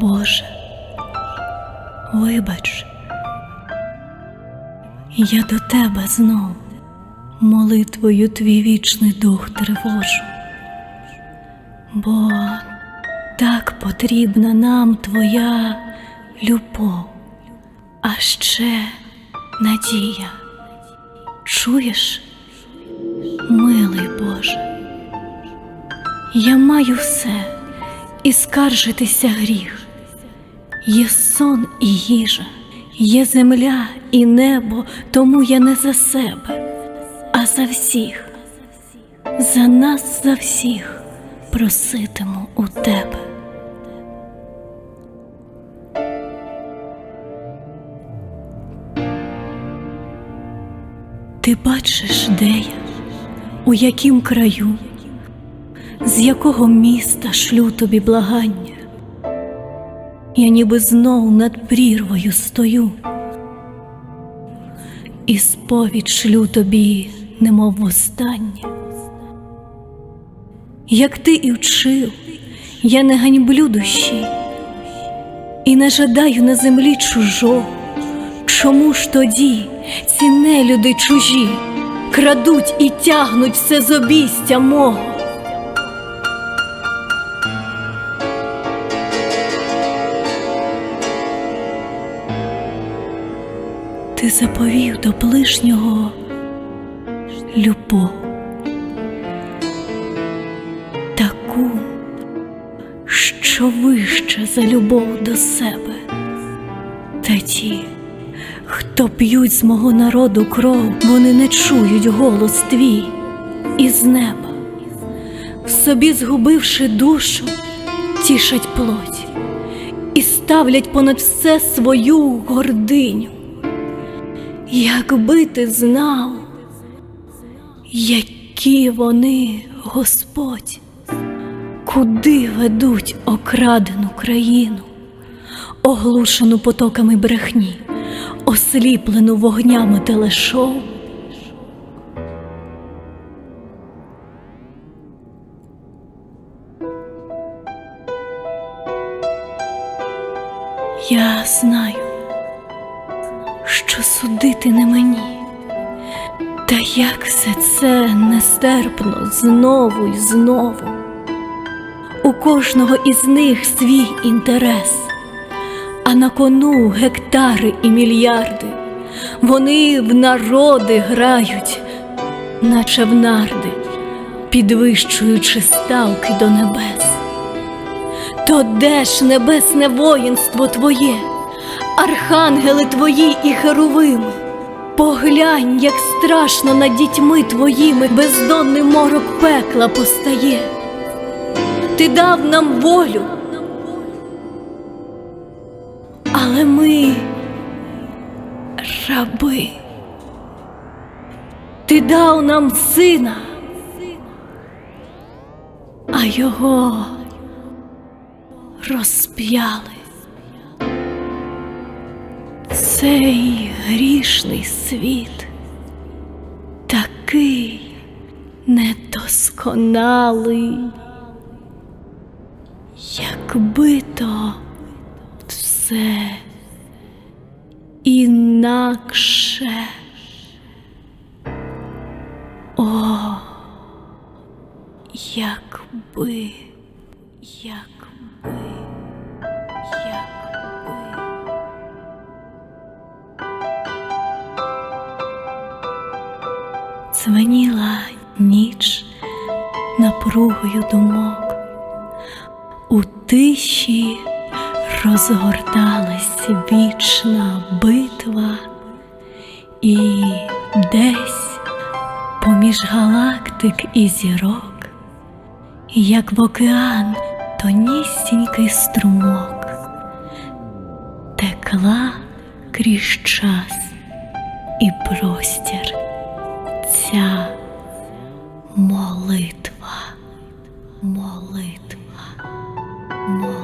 Боже, вибач, я до тебе знов молитвою твій вічний дух тривожу, бо так потрібна нам твоя любов, а ще надія. Чуєш, милий Боже, я маю все і скаржитися гріх. Є сон і їжа, є земля і небо, тому я не за себе, а за всіх, за нас, за всіх проситиму у тебе. Ти бачиш, де я, у яким краю, з якого міста шлю тобі благання. Я ніби знов над прірвою стою, і сповідь шлю тобі, немов востаннє. Як ти і вчив, я не ганьблю душі і не жадаю на землі чужого. Чому ж тоді ці нелюди чужі крадуть і тягнуть все з обійстя мого? Ти заповів до ближнього любов, таку, що вища за любов до себе, та ті, хто п'ють з мого народу кров, вони не чують голос твій із неба, в собі згубивши душу, тішать плоть і ставлять понад все свою гординю. Якби ти знав, які вони, Господь, куди ведуть окрадену країну, оглушену потоками брехні, осліплену вогнями телешоу. Я знаю що судити не мені. Та як все це нестерпно знову й знову. У кожного із них свій інтерес, а на кону гектари і мільярди. Вони в народи грають, наче в нарди, підвищуючи ставки до небес. То де ж небесне воїнство твоє? Архангели твої і херовими. Поглянь, як страшно над дітьми твоїми бездонний морок пекла постає. Ти дав нам волю, але ми раби. Ти дав нам сина, а його розп'яли. Цей грішний світ такий недосконалий, якби то все інакше. О, якби, якби. Дзвеніла ніч напругою думок, у тиші розгорталась вічна битва, і десь поміж галактик і зірок, як в океан тонісінький струмок, текла крізь час і простір ця молитва, молитва, молитва.